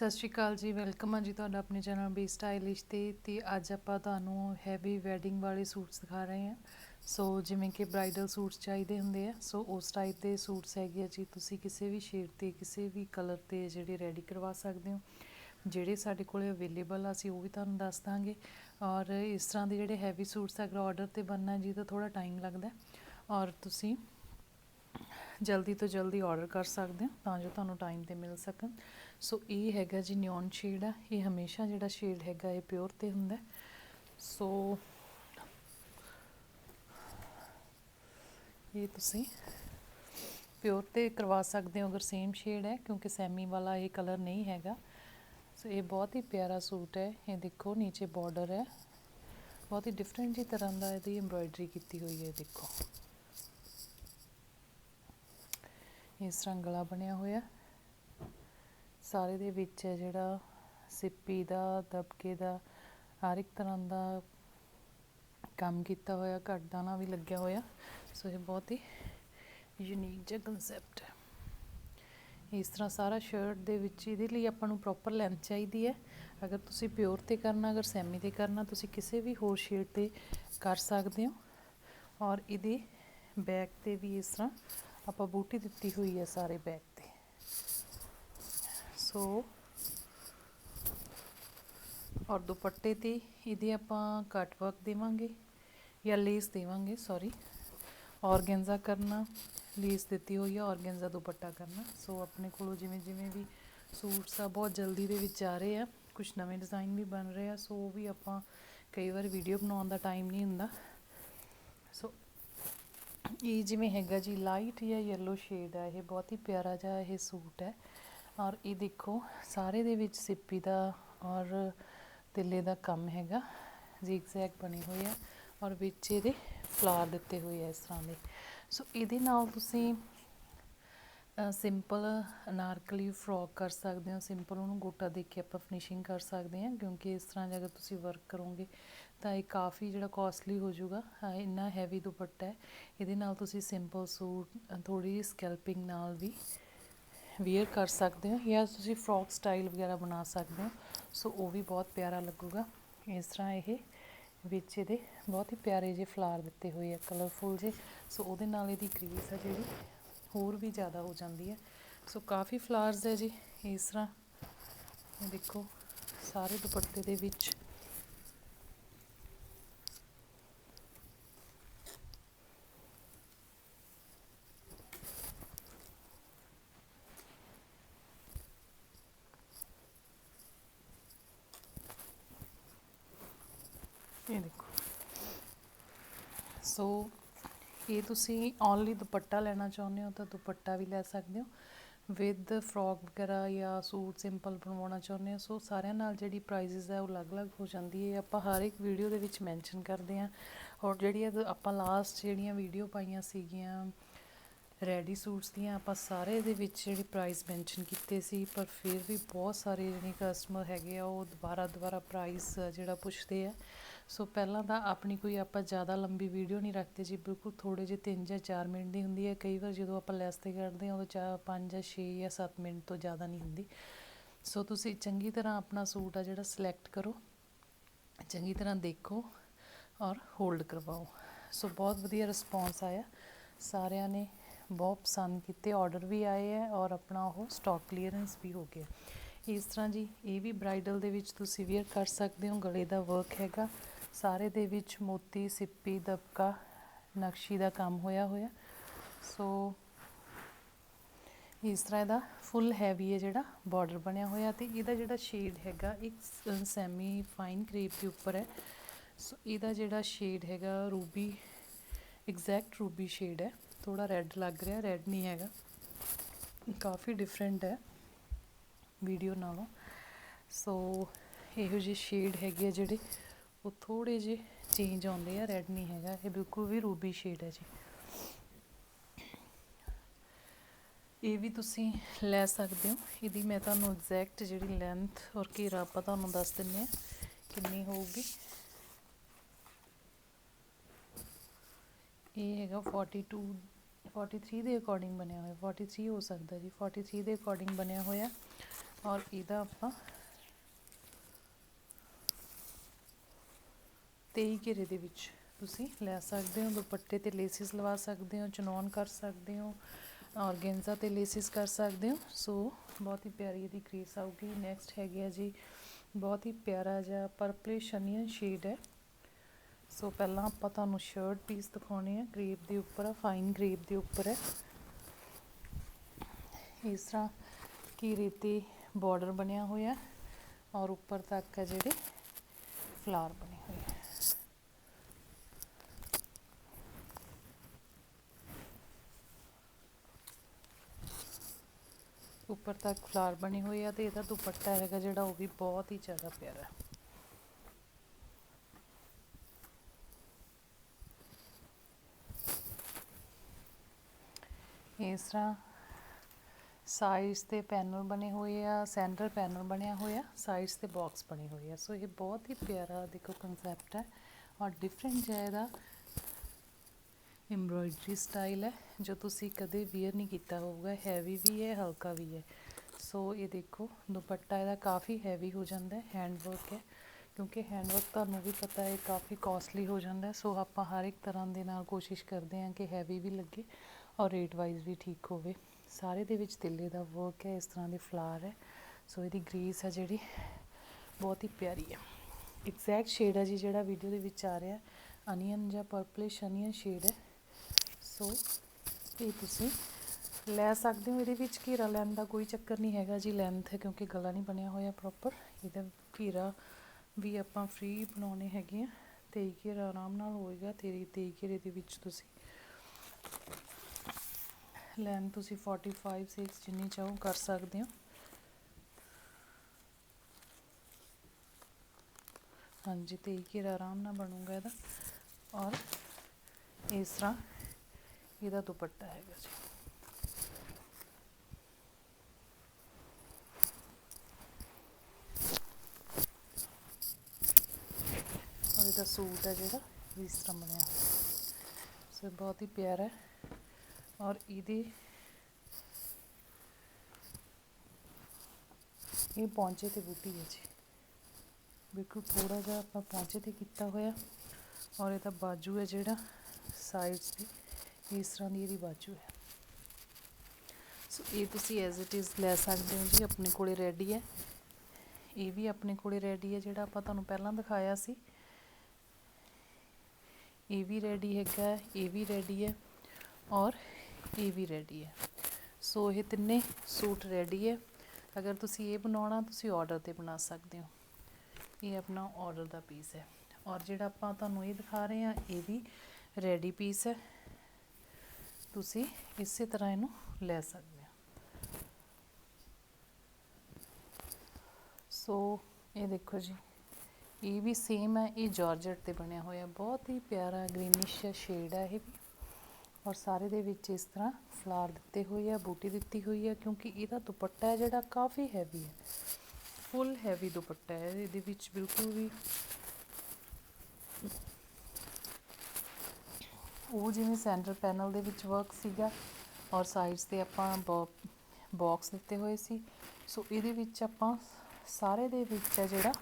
ਸਤਿ ਸ਼੍ਰੀ ਅਕਾਲ ਜੀ, ਵੈਲਕਮ ਆ ਜੀ ਤੁਹਾਡਾ ਆਪਣੇ ਚੈਨਲ ਬੀ ਸਟਾਈਲਿਸ਼ ਤੇ ਤੇ ਅੱਜ ਆਪਾਂ ਤੁਹਾਨੂੰ ਹੈਵੀ ਵੈਡਿੰਗ ਵਾਲੇ ਸੂਟਸ ਦਿਖਾ ਰਹੇ ਹਾਂ। ਸੋ ਜਿਵੇਂ ਕਿ ਬ੍ਰਾਈਡਲ ਸੂਟਸ ਚਾਹੀਦੇ ਹੁੰਦੇ ਆ ਸੋ ਉਸ ਟਾਈਪ ਦੇ ਸੂਟਸ ਹੈਗੇ ਆ ਜੀ, ਤੁਸੀਂ ਕਿਸੇ ਵੀ ਸ਼ੇਡ ਤੇ, ਕਿਸੇ ਵੀ ਕਲਰ ਤੇ ਜਿਹੜੇ ਰੈਡੀ ਕਰਵਾ ਸਕਦੇ ਹੋ। ਜਿਹੜੇ ਸਾਡੇ ਕੋਲੇ ਅਵੇਲੇਬਲ ਆ, ਅਸੀਂ ਉਹ ਵੀ ਤੁਹਾਨੂੰ ਦੱਸ ਦਾਂਗੇ। ਔਰ ਇਸ ਤਰ੍ਹਾਂ ਦੇ ਜਿਹੜੇ ਹੈਵੀ ਸੂਟਸ ਅਗਰ ਆਰਡਰ ਤੇ ਬਣਨਾ ਜੀ, ਤਾਂ ਥੋੜਾ ਟਾਈਮ ਲੱਗਦਾ ਔਰ ਤੁਸੀਂ ਜਲਦੀ ਤੋਂ ਜਲਦੀ ਆਰਡਰ ਕਰ ਸਕਦੇ ਹੋ, ਤਾਂ ਜੋ ਤੁਹਾਨੂੰ ਟਾਈਮ ਤੇ ਮਿਲ ਸਕਣ। ਸੋ ਇਹ ਹੈਗਾ ਜੀ ਨਿਓਨ ਸ਼ੇਡ ਆ। ਇਹ ਹਮੇਸ਼ਾ ਜਿਹੜਾ ਸ਼ੇਡ ਹੈਗਾ ਇਹ ਪਿਓਰ ਤੇ ਹੁੰਦਾ ਸੋ ਇਹ ਤੁਸੀਂ ਪਿਓਰ ਤੇ ਕਰਵਾ ਸਕਦੇ ਹੋ ਅਗਰ ਸੇਮ ਸ਼ੇਡ ਹੈ, ਕਿਉਂਕਿ ਸੈਮੀ ਵਾਲਾ ਇਹ ਕਲਰ ਨਹੀਂ ਹੈਗਾ। ਸੋ ਇਹ ਬਹੁਤ ਹੀ ਪਿਆਰਾ ਸੂਟ ਹੈ। ਇਹ ਦੇਖੋ, ਨੀਚੇ ਬਾਰਡਰ ਹੈ। ਬਹੁਤ ਹੀ ਡਿਫਰੈਂਟ ਜੀ ਤਰ੍ਹਾਂ ਦਾ ਇਹਦੀ ਐਮਬ੍ਰਾਇਡਰੀ ਕੀਤੀ ਹੋਈ ਹੈ ਦੇਖੋ। ਇਸ ਤਰ੍ਹਾਂ ਗਲਾ ਬਣਿਆ ਹੋਇਆ। ਸਾਰੇ ਦੇ ਵਿੱਚ ਹੈ ਜਿਹੜਾ ਸਿੱਪੀ ਦਾ, ਦਬਕੇ ਦਾ, ਹਰ ਇੱਕ ਤਰ੍ਹਾਂ ਦਾ ਕੰਮ ਕੀਤਾ ਹੋਇਆ ਘੱਟ ਦਾਣਾ ਵੀ ਲੱਗਿਆ ਹੋਇਆ। ਸੋ ਇਹ ਬਹੁਤ ਹੀ ਯੂਨੀਕ ਜਿਹਾ ਕਨਸੈਪਟ ਹੈ। ਇਸ ਤਰ੍ਹਾਂ ਸਾਰਾ ਸ਼ਰਟ ਦੇ ਵਿੱਚ ਇਹਦੇ ਲਈ ਆਪਾਂ ਨੂੰ ਪ੍ਰੋਪਰ ਲੈਂਥ ਚਾਹੀਦੀ ਹੈ। ਅਗਰ ਤੁਸੀਂ ਪਿਓਰ ਤੇ ਕਰਨਾ, ਅਗਰ ਸੈਮੀ ਤੇ ਕਰਨਾ, ਤੁਸੀਂ ਕਿਸੇ ਵੀ ਹੋਰ ਸ਼ੇਡ ਤੇ ਕਰ ਸਕਦੇ ਹੋ। ਔਰ ਇਹਦੇ ਬੈਕ ਤੇ ਵੀ ਇਸ ਤਰ੍ਹਾਂ ਆਪਾਂ ਬੂਟੀ ਦਿੱਤੀ ਹੋਈ ਹੈ ਸਾਰੇ ਬੈਕ ਤੇ ਸੋ ਔਰ ਦੁਪੱਟੇ ਤੇ ਇਹਦੇ ਆਪਾਂ ਕੱਟ ਵਰਕ ਦੇਵਾਂਗੇ ਜਾਂ ਲੇਸ ਦੇਵਾਂਗੇ ਸੌਰੀ ਔਰਗੈਂਜ਼ਾ ਕਰਨਾ, ਲੇਸ ਦਿੱਤੀ ਹੋਈ ਹੈ ਔਰਗੈਂਜ਼ਾ ਦੁਪੱਟਾ ਕਰਨਾ। ਸੋ ਆਪਣੇ ਕੋਲੋਂ ਜਿਵੇਂ ਜਿਵੇਂ ਵੀ ਸੂਟਸ ਆ, ਬਹੁਤ ਜਲਦੀ ਦੇ ਵਿੱਚ ਆ ਰਹੇ ਆ। ਕੁਝ ਨਵੇਂ ਡਿਜ਼ਾਈਨ ਵੀ ਬਣ ਰਹੇ ਆ, ਸੋ ਉਹ ਵੀ ਆਪਾਂ ਕਈ ਵਾਰ ਵੀਡੀਓ ਬਣਾਉਣ ਦਾ ਟਾਈਮ ਨਹੀਂ ਹੁੰਦਾ। ਸੋ ਇਹ ਜਿਵੇਂ ਹੈਗਾ ਜੀ ਲਾਈਟ ਜਾਂ yellow ਸ਼ੇਡ ਹੈ ਇਹ ਬਹੁਤ ਹੀ ਪਿਆਰਾ ਜਿਹਾ ਇਹ ਸੂਟ ਹੈ। ਔਰ ਇਹ ਦੇਖੋ, ਸਾਰੇ ਦੇ ਵਿੱਚ ਸਿੱਪੀ ਦਾ ਔਰ ਤਿੱਲੇ ਦਾ ਕੰਮ ਹੈਗਾ। ਜ਼ਿਗਜ਼ੈਗ ਬਣੇ ਹੋਏ ਆ ਔਰ ਵਿੱਚ ਇਹਦੇ ਫਲਾਰ ਦਿੱਤੇ ਹੋਏ ਆ ਇਸ ਤਰ੍ਹਾਂ ਦੇ। ਸੋ ਇਹਦੇ ਨਾਲ ਤੁਸੀਂ ਸਿੰਪਲ ਅਨਾਰਕਲੀ ਫਰੋਕ ਕਰ ਸਕਦੇ ਹੋ। ਸਿੰਪਲ ਉਹਨੂੰ ਗੋਟਾ ਦੇ ਕੇ ਆਪਾਂ ਫਿਨਿਸ਼ਿੰਗ ਕਰ ਸਕਦੇ ਹਾਂ, ਕਿਉਂਕਿ ਇਸ ਤਰ੍ਹਾਂ ਜੇ ਅਗਰ ਤੁਸੀਂ ਵਰਕ ਕਰੋਗੇ ਤਾਂ ਇਹ ਕਾਫੀ ਜਿਹੜਾ ਕਾਸਟਲੀ ਹੋ ਜਾਊਗਾ। ਇੰਨਾ ਹੈਵੀ ਦੁਪੱਟਾ ਹੈ। ਇਹਦੇ ਨਾਲ ਤੁਸੀਂ ਸਿੰਪਲ ਸੂਟ ਥੋੜੀ ਜਿਹੀ ਸਕੈਲਪਿੰਗ ਨਾਲ ਵੀ ਵੇਅਰ ਕਰ ਸਕਦੇ ਹੋ ਜਾਂ ਤੁਸੀਂ ਫਰੋਕ ਸਟਾਈਲ ਵਗੈਰਾ ਬਣਾ ਸਕਦੇ ਹੋ। ਸੋ ਉਹ ਵੀ ਬਹੁਤ ਪਿਆਰਾ ਲੱਗੂਗਾ। ਇਸ ਤਰ੍ਹਾਂ ਇਹ ਵਿੱਚ ਇਹਦੇ ਬਹੁਤ ਹੀ ਪਿਆਰੇ ਜਿਹੇ ਫਲਾਰ ਦਿੱਤੇ ਹੋਏ ਆ ਕਲਰਫੁਲ ਜੇ ਸੋ ਉਹਦੇ ਨਾਲ ਇਹਦੀ ਕ੍ਰੀਜ਼ ਆ ਜਿਹੜੀ, ਹੋਰ ਵੀ ਜ਼ਿਆਦਾ ਹੋ ਜਾਂਦੀ ਹੈ। ਸੋ ਕਾਫੀ ਫਲਾਰਸ ਹੈ ਜੀ। ਇਸ ਤਰ੍ਹਾਂ ਦੇਖੋ, ਸਾਰੇ ਦੁਪੱਟੇ ਦੇ ਵਿੱਚ ਸੋ ਇਹ ਤੁਸੀਂ ਓਨਲੀ ਦੁਪੱਟਾ ਲੈਣਾ ਚਾਹੁੰਦੇ ਹੋ ਤਾਂ ਦੁਪੱਟਾ ਵੀ ਲੈ ਸਕਦੇ ਹੋ। ਵਿਦ ਫਰੋਕ ਵਗੈਰਾ ਜਾਂ ਸੂਟ ਸਿੰਪਲ ਬਣਵਾਉਣਾ ਚਾਹੁੰਦੇ ਹੋ, ਸੋ ਸਾਰਿਆਂ ਨਾਲ ਜਿਹੜੀ ਪ੍ਰਾਈਸਿਸ ਹੈ ਉਹ ਅਲੱਗ-ਅਲੱਗ ਹੋ ਜਾਂਦੀ ਹੈ। ਆਪਾਂ ਹਰ ਇੱਕ ਵੀਡੀਓ ਦੇ ਵਿੱਚ ਮੈਂਸ਼ਨ ਕਰਦੇ ਹਾਂ। ਔਰ ਜਿਹੜੀ ਆਪਾਂ ਲਾਸਟ ਜਿਹੜੀਆਂ ਵੀਡੀਓ ਪਾਈਆਂ ਸੀਗੀਆਂ ਰੈਡੀ ਸੂਟਸ ਦੀਆਂ, ਆਪਾਂ ਸਾਰੇ ਦੇ ਵਿੱਚ ਜਿਹੜੀ ਪ੍ਰਾਈਸ ਮੈਂਸ਼ਨ ਕੀਤੇ ਸੀ, ਪਰ ਫਿਰ ਵੀ ਬਹੁਤ ਸਾਰੇ ਜਿਹੜੇ ਕਸਟਮਰ ਹੈਗੇ ਆ, ਉਹ ਦੁਬਾਰਾ ਦੁਬਾਰਾ ਪ੍ਰਾਈਸ ਜਿਹੜਾ ਪੁੱਛਦੇ ਆ। ਸੋ ਪਹਿਲਾਂ ਤਾਂ ਆਪਣੀ ਕੋਈ ਆਪਾਂ ਜ਼ਿਆਦਾ ਲੰਬੀ ਵੀਡੀਓ ਨਹੀਂ ਰੱਖਦੇ ਜੀ, ਬਿਲਕੁਲ ਥੋੜੇ ਜਿਹੇ 3 ਜਾਂ 4 ਮਿੰਟ ਦੀ ਹੁੰਦੀ ਹੈ। ਕਈ ਵਾਰ ਜਦੋਂ ਆਪਾਂ ਲੈਸ ਤੇ ਕੱਢਦੇ ਹਾਂ, ਉਦੋਂ ਚਾ 5 ਜਾਂ 6 ਜਾਂ 7 ਮਿੰਟ ਤੋਂ ਜ਼ਿਆਦਾ ਨਹੀਂ ਹੁੰਦੀ। ਸੋ ਤੁਸੀਂ ਚੰਗੀ ਤਰ੍ਹਾਂ ਆਪਣਾ ਸੂਟ ਆ ਜਿਹੜਾ ਸਿਲੈਕਟ ਕਰੋ, ਚੰਗੀ ਤਰ੍ਹਾਂ ਦੇਖੋ ਔਰ ਹੋਲਡ ਕਰਵਾਓ। ਸੋ ਬਹੁਤ ਵਧੀਆ ਰਿਸਪੌਂਸ ਆਇਆ। ਸਾਰਿਆਂ ਨੇ ਬਹੁਤ ਪਸੰਦ ਕੀਤੇ। ਆਰਡਰ ਵੀ ਆਏ ਹੈ ਔਰ ਆਪਣਾ ਉਹ ਸਟਾਕ ਕਲੀਅਰੈਂਸ ਵੀ ਹੋ ਗਿਆ। ਇਸ ਤਰ੍ਹਾਂ ਜੀ, ਇਹ ਵੀ ਬ੍ਰਾਈਡਲ ਦੇ ਵਿੱਚ ਤੁਸੀਂ ਵੇਅਰ ਕਰ ਸਕਦੇ ਹੋ। ਗਲੇ ਦਾ ਵਰਕ ਹੈਗਾ। ਸਾਰੇ ਦੇ ਵਿੱਚ ਮੋਤੀ, ਸਿੱਪੀ, ਦਬਕਾ, ਨਕਸ਼ੀ ਦਾ ਕੰਮ ਹੋਇਆ ਹੋਇਆ। ਸੋ ਇਸ ਤਰ੍ਹਾਂ ਦਾ ਫੁੱਲ ਹੈਵੀ ਹੈ ਜਿਹੜਾ ਬਾਰਡਰ ਬਣਿਆ ਹੋਇਆ ਤੇ ਇਹਦਾ ਜਿਹੜਾ ਸ਼ੇਡ ਹੈਗਾ, ਇੱਕ ਸੈਮੀ ਫਾਈਨ ਕ੍ਰੇਪ ਦੇ ਉੱਪਰ ਹੈ। ਸੋ ਇਹਦਾ ਜਿਹੜਾ ਸ਼ੇਡ ਹੈਗਾ ਰੂਬੀ ਐਗਜ਼ੈਕਟ ਰੂਬੀ ਸ਼ੇਡ ਹੈ। ਥੋੜਾ ਰੈੱਡ ਲੱਗ ਰਿਹਾ ਰੈੱਡ ਨਹੀਂ ਹੈਗਾ। ਕਾਫੀ ਡਿਫਰੈਂਟ ਹੈ ਵੀਡੀਓ ਨਾਲੋਂ। ਸੋ ਇਹੋ ਜਿਹੇ ਸ਼ੇਡ ਹੈਗੇ ਆ ਜਿਹੜੇ ਉਹ ਥੋੜੇ ਜਿਹੇ ਚੇਂਜ ਆਉਂਦੇ ਆ ਰੈੱਡ ਨਹੀਂ ਹੈਗਾ, ਇਹ ਬਿਲਕੁਲ ਵੀ ਰੂਬੀ ਸ਼ੇਡ ਹੈ ਜੀ। ਇਹ ਵੀ ਤੁਸੀਂ ਲੈ ਸਕਦੇ ਹੋ। ਇਹਦੀ ਮੈਂ ਤੁਹਾਨੂੰ ਐਗਜ਼ੈਕਟ ਜਿਹੜੀ ਲੈਂਥ ਔਰ ਘੇਰਾ ਆਪਾਂ ਤੁਹਾਨੂੰ ਦੱਸ ਦਿੰਨੇ ਆ ਕਿੰਨੀ ਹੋਊਗੀ। ਇਹ ਹੈਗਾ 42 43 ਦੇ ਅਕੋਰਡਿੰਗ ਬਣਿਆ ਹੋਇਆ 43 ਹੋ ਸਕਦਾ ਜੀ 43 ਦੇ ਅਕੋਰਡਿੰਗ ਬਣਿਆ ਹੋਇਆ। ਔਰ ਇਹਦਾ ਆਪਾਂ 23 ਘੇਰੇ ਦੇ ਵਿੱਚ ਤੁਸੀਂ ਲੈ ਸਕਦੇ ਹੋ, ਦੁਪੱਟੇ ਤੇ ਲੇਸਿਸ ਲਵਾ ਸਕਦੇ ਹੋ, ਚਨੌਨ ਕਰ ਸਕਦੇ ਹੋ, ਔਰਗੈਂਜ਼ਾ ਤੇ ਲੇਸਿਸ ਕਰ ਸਕਦੇ ਹੋ। ਸੋ ਬਹੁਤ ਹੀ ਪਿਆਰੀ ਇਹਦੀ ਕ੍ਰੀਸ ਆਊਗੀ। ਨੈਕਸਟ ਹੈਗੀ ਆ ਜੀ, ਬਹੁਤ ਹੀ ਪਿਆਰਾ ਜਿਹਾ ਪਰਪਲਿਸ਼ ਅਨੀਅਨ ਸ਼ੇਡ ਹੈ। ਸੋ ਪਹਿਲਾਂ ਆਪਾਂ ਤੁਹਾਨੂੰ ਸ਼ਰਟ ਪੀਸ ਦਿਖਾਉਣੇ ਆ। ਗ੍ਰੇਪ ਦੇ ਉੱਪਰ ਆ ਫਾਈਨ ਗ੍ਰੇਪ ਦੇ ਉੱਪਰ ਹੈ। ਇਸ ਤਰ੍ਹਾਂ ਘੇਰੇ 'ਤੇ ਬਾਰਡਰ ਬਣਿਆ ਹੋਇਆ ਔਰ ਉੱਪਰ ਤੱਕ ਹੈ ਜਿਹੜੇ ਫਲਾਰ ਬਣੇ ਹੋਏ ਆ ਉੱਪਰ ਤੱਕ ਫਲਾਰ ਬਣੇ ਹੋਏ ਆ ਤੇ ਇਹਦਾ ਦੁਪੱਟਾ ਹੈਗਾ ਜਿਹੜਾ ਉਹ ਵੀ ਬਹੁਤ ਹੀ ਜ਼ਿਆਦਾ ਪਿਆਰਾ। ਇਸ ਤਰ੍ਹਾਂ ਸਾਈਜ਼ ਤੇ ਪੈਨਲ ਬਣੇ ਹੋਏ ਆ ਸੈਂਟਰ ਪੈਨਲ ਬਣਿਆ ਹੋਇਆ ਸਾਈਜ਼ ਤੇ ਬਾਕਸ ਬਣੇ ਹੋਏ ਆ। ਸੋ ਇਹ ਬਹੁਤ ਹੀ ਪਿਆਰਾ ਦੇਖੋ ਕਨਸੈਪਟ ਹੈ ਔਰ ਡਿਫਰੈਂਟ ਜਿਹਾ ਇਹਦਾ ਐਮਬ੍ਰੋਇਡਰੀ ਸਟਾਈਲ ਹੈ, ਜੋ ਤੁਸੀਂ ਕਦੇ ਵੇਅਰ ਨਹੀਂ ਕੀਤਾ ਹੋਊਗਾ ਹੈਵੀ ਵੀ ਹੈ, ਹਲਕਾ ਵੀ ਹੈ। ਸੋ ਇਹ ਦੇਖੋ, ਦੁਪੱਟਾ ਇਹਦਾ ਕਾਫੀ ਹੈਵੀ ਹੋ ਜਾਂਦਾ ਹੈ ਹੈਂਡ ਵਰਕ ਹੈ, ਕਿਉਂਕਿ ਹੈਂਡ ਵਰਕ ਤੁਹਾਨੂੰ ਵੀ ਪਤਾ ਹੈ, ਕਾਫੀ ਕਾਸਟਲੀ ਹੋ ਜਾਂਦਾ ਸੋ ਆਪਾਂ ਹਰ ਇੱਕ ਤਰ੍ਹਾਂ ਦੇ ਨਾਲ ਕੋਸ਼ਿਸ਼ ਕਰਦੇ ਹਾਂ ਕਿ ਹੈਵੀ ਵੀ ਲੱਗੇ ਔਰ ਰੇਟ ਵਾਈਜ਼ ਵੀ ਠੀਕ ਹੋਵੇ। ਸਾਰੇ ਦੇ ਵਿੱਚ ਤਿੱਲੇ ਦਾ ਵਰਕ ਹੈ, ਇਸ ਤਰ੍ਹਾਂ ਦੇ ਫਲਾਰ ਹੈ। ਸੋ ਇਹਦੀ ਗ੍ਰੀਸ ਹੈ ਜਿਹੜੀ, ਬਹੁਤ ਹੀ ਪਿਆਰੀ ਹੈ। ਐਗਜ਼ੈਕਟ ਸ਼ੇਡ ਹੈ ਜੀ ਜਿਹੜਾ ਵੀਡੀਓ ਦੇ ਵਿੱਚ ਆ ਰਿਹਾ ਅਨੀਅਨ ਜਾਂ ਪਰਪਲਿਸ਼ ਅਨੀਅਨ ਸ਼ੇਡ ਹੈ। ਸੋ ਇਹ ਤੁਸੀਂ? ਲੈ ਸਕਦੇ ਹੋ, ਇਹਦੇ ਵਿੱਚ ਘੇਰਾ ਲੈਣ ਦਾ ਕੋਈ ਚੱਕਰ ਨਹੀਂ ਹੈਗਾ ਜੀ ਲੈਂਥ ਕਿਉਂਕਿ ਗਲਾ ਨਹੀਂ ਬਣਿਆ ਹੋਇਆ ਪ੍ਰੋਪਰ ਇਹਦਾ ਘੇਰਾ ਵੀ ਆਪਾਂ ਫ੍ਰੀ ਬਣਾਉਣੇ ਹੈਗੇ ਆ। ਤੇ ਘੇਰਾ ਆਰਾਮ ਨਾਲ ਹੋਏਗਾ, ਤੇਰੀ ਤੇ ਘੇਰੇ ਦੇ ਵਿੱਚ ਤੁਸੀਂ ਲੈਣ ਤੁਸੀਂ 45 6 ਜਿੰਨੀ ਚਾਹੋ ਕਰ ਸਕਦੇ ਹੋ। ਹਾਂਜੀ ਤੇ ਘੇਰਾ ਆਰਾਮ ਨਾਲ ਬਣੂਗਾ ਇਹਦਾ। ਔਰ ਇਸ ਤਰ੍ਹਾਂ ਇਹਦਾ ਦੁਪੱਟਾ ਹੈਗਾ ਜੀ। ਔਰ ਇਹਦਾ ਸੂਟ ਹੈ ਜਿਹੜਾ, ਇਸ ਤਰ੍ਹਾਂ ਬਣਿਆ। ਸੋ ਬਹੁਤ ਹੀ ਪਿਆਰਾ ਹੈ। ਔਰ ਇਹਦੇ ਇਹ ਪੌਂਚੇ ਤੇ ਬੂਟੀ ਹੈ ਜੀ। ਬਿਲਕੁਲ ਥੋੜਾ ਜਿਹਾ ਆਪਾਂ ਪੌਂਚੇ ਤੇ ਕੀਤਾ ਹੋਇਆ। ਔਰ ਇਹਦਾ ਬਾਜੂ ਹੈ ਜਿਹੜਾ ਸਾਈਡਸ ਤੇ। ਇਸ ਤਰ੍ਹਾਂ ਦੀ ਇਹਦੀ ਬਾਜੂ ਹੈ। ਸੋ ਇਹ ਤੁਸੀਂ ਐਜ਼ ਇਟ ਇਜ਼ ਲੈ ਸਕਦੇ ਹੋ ਜੀ ਆਪਣੇ ਕੋਲੇ ਰੈਡੀ ਹੈ। ਇਹ ਵੀ ਆਪਣੇ ਕੋਲੇ ਰੈਡੀ ਹੈ ਜਿਹੜਾ ਆਪਾਂ ਤੁਹਾਨੂੰ ਪਹਿਲਾਂ ਦਿਖਾਇਆ ਸੀ। ਇਹ ਵੀ ਰੈਡੀ ਹੈਗਾ ਹੈ, ਇਹ ਵੀ ਰੈਡੀ ਹੈ ਔਰ ਇਹ ਵੀ ਰੈਡੀ ਹੈ। ਸੋ ਇਹ ਤਿੰਨੇ ਸੂਟ ਰੈਡੀ ਹੈ। ਅਗਰ ਤੁਸੀਂ ਇਹ ਬਣਾਉਣਾ ਤੁਸੀਂ ਆਰਡਰ ਤੇ ਬਣਾ ਸਕਦੇ ਹੋ। ਇਹ ਆਪਣਾ ਆਰਡਰ ਦਾ ਪੀਸ ਹੈ। ਔਰ ਜਿਹੜਾ ਆਪਾਂ ਤੁਹਾਨੂੰ ਇਹ ਦਿਖਾ ਰਹੇ ਹਾਂ ਇਹ ਵੀ ਰੈਡੀ ਪੀਸ ਹੈ। ਤੁਸੀਂ ਇਸੇ ਤਰ੍ਹਾਂ ਇਹਨੂੰ ਲੈ ਸਕਦੇ ਹੋ। ਸੋ ਇਹ ਦੇਖੋ ਜੀ, ਇਹ ਵੀ ਸੇਮ ਹੈ, ਇਹ ਜਾਰਜਟ ਤੇ ਬਣਿਆ ਹੋਇਆ, ਬਹੁਤ ਹੀ ਪਿਆਰਾ ਗ੍ਰੀਨਿਸ਼ ਸ਼ੇਡ ਹੈ ਇਹ ਵੀ। ਔਰ ਸਾਰੇ ਦੇ ਵਿੱਚ ਇਸ ਤਰ੍ਹਾਂ ਫਲਾਰ ਦਿੱਤੇ ਹੋਏ ਆ, ਬੂਟੀ ਦਿੱਤੀ ਹੋਈ ਹੈ ਕਿਉਂਕਿ ਇਹਦਾ ਦੁਪੱਟਾ ਹੈ ਜਿਹੜਾ ਕਾਫੀ ਹੈਵੀ ਹੈ। ਫੁੱਲ ਹੈਵੀ ਦੁਪੱਟਾ ਹੈ, ਇਹਦੇ ਵਿੱਚ ਬਿਲਕੁਲ ਵੀ ਉਹ ਜਿਵੇਂ ਸੈਂਟਰ ਪੈਨਲ ਦੇ ਵਿੱਚ ਵਰਕ ਸੀਗਾ ਔਰ ਸਾਈਡਸ ਤੇ ਆਪਾਂ ਬਾਕਸ ਦਿੱਤੇ ਹੋਏ ਸੀ। ਸੋ ਇਹਦੇ ਵਿੱਚ ਆਪਾਂ ਸਾਰੇ ਦੇ ਵਿੱਚ ਹੈ ਜਿਹੜਾ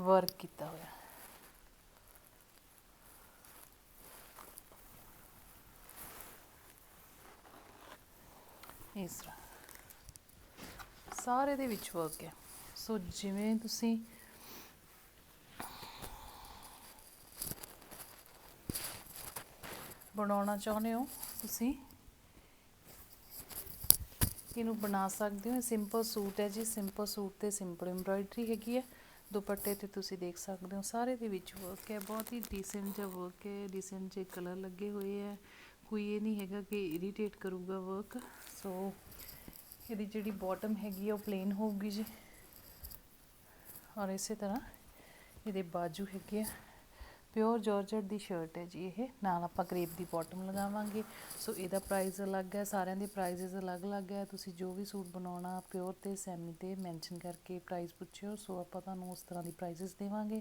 ਵਰਕ ਕੀਤਾ ਹੋਇਆ। ਇਸ ਤਰ੍ਹਾਂ। ਸਾਰੇ ਦੇ ਵਿੱਚ ਵਰਕ ਹੈ। ਸੋ ਜਿਵੇਂ ਤੁਸੀਂ ਬਣਾਉਣਾ ਚਾਹੁੰਦੇ ਹੋ ਤੁਸੀਂ? ਇਹਨੂੰ ਬਣਾ ਸਕਦੇ ਹੋ। ਸਿੰਪਲ ਸੂਟ ਹੈ ਜੀ। ਸਿੰਪਲ ਸੂਟ ਤੇ ਸਿੰਪਲ ਐਮਬ੍ਰਾਇਡਰੀ ਹੈਗੀ ਹੈ। ਦੁਪੱਟੇ ਤੇ ਤੁਸੀਂ ਦੇਖ ਸਕਦੇ ਹੋ। ਸਾਰੇ ਦੇ ਵਿੱਚ ਵਰਕ ਹੈ। ਬਹੁਤ ਹੀ ਡੀਸੈਂਟ ਜਿਹਾ ਵਰਕ ਹੈ। ਡੀਸੈਂਟ ਜਿਹੇ ਕਲਰ ਲੱਗੇ ਹੋਏ ਹੈ। ਕੋਈ ਇਹ ਨਹੀਂ ਹੈਗਾ ਕਿ ਇਰੀਟੇਟ ਕਰੂਗਾ ਵਰਕ ਸੋ ਇਹਦੀ ਜਿਹੜੀ ਬਾਟਮ ਹੈਗੀ ਆ ਉਹ ਪਲੇਨ ਹੋਊਗੀ ਜੀ। ਔਰ ਇਸੇ ਤਰ੍ਹਾਂ ਇਹਦੇ ਬਾਜੂ ਹੈਗੇ ਆ। ਪਿਓਰ ਜਾਰਜਟ ਦੀ ਸ਼ਰਟ ਹੈ ਜੀ ਇਹ। ਨਾਲ ਆਪਾਂ ਕਰੇਪ ਦੀ ਬਾਟਮ ਲਗਾਵਾਂਗੇ। ਸੋ ਇਹਦਾ ਪ੍ਰਾਈਸ ਅਲੱਗ ਹੈ, ਸਾਰਿਆਂ ਦੇ ਪ੍ਰਾਈਸਸ ਅਲੱਗ-ਅਲੱਗ ਹੈ। ਤੁਸੀਂ ਜੋ ਵੀ ਸੂਟ ਬਣਾਉਣਾ ਪਿਓਰ ਤੇ ਸੈਮੀ ਤੇ ਮੈਂਸ਼ਨ ਕਰਕੇ ਪ੍ਰਾਈਸ ਪੁੱਛਿਓ। ਸੋ ਆਪਾਂ ਤੁਹਾਨੂੰ ਉਸ ਤਰ੍ਹਾਂ ਦੀ ਪ੍ਰਾਈਸਸ ਦੇਵਾਂਗੇ।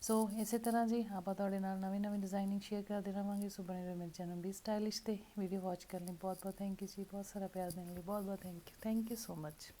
ਸੋ ਇਸੇ ਤਰ੍ਹਾਂ ਜੀ, ਆਪਾਂ ਤੁਹਾਡੇ ਨਾਲ ਨਵੇਂ ਨਵੇਂ ਡਿਜ਼ਾਈਨਿੰਗ ਸ਼ੇਅਰ ਕਰਦੇ ਰਹਾਂਗੇ ਸੋ ਬਣੇ ਰਹੋ ਮੇਰੇ ਚੈਨਲ ਵੀ ਸਟਾਈਲਿਸ਼ ਤੇ। ਵੀਡੀਓ ਵਾਚ ਕਰਨ ਲਈ ਬਹੁਤ ਬਹੁਤ ਥੈਂਕ ਯੂ ਜੀ। ਬਹੁਤ ਸਾਰਾ ਪਿਆਰ ਦੇਣ ਲਈ ਬਹੁਤ ਬਹੁਤ thank you thank you so much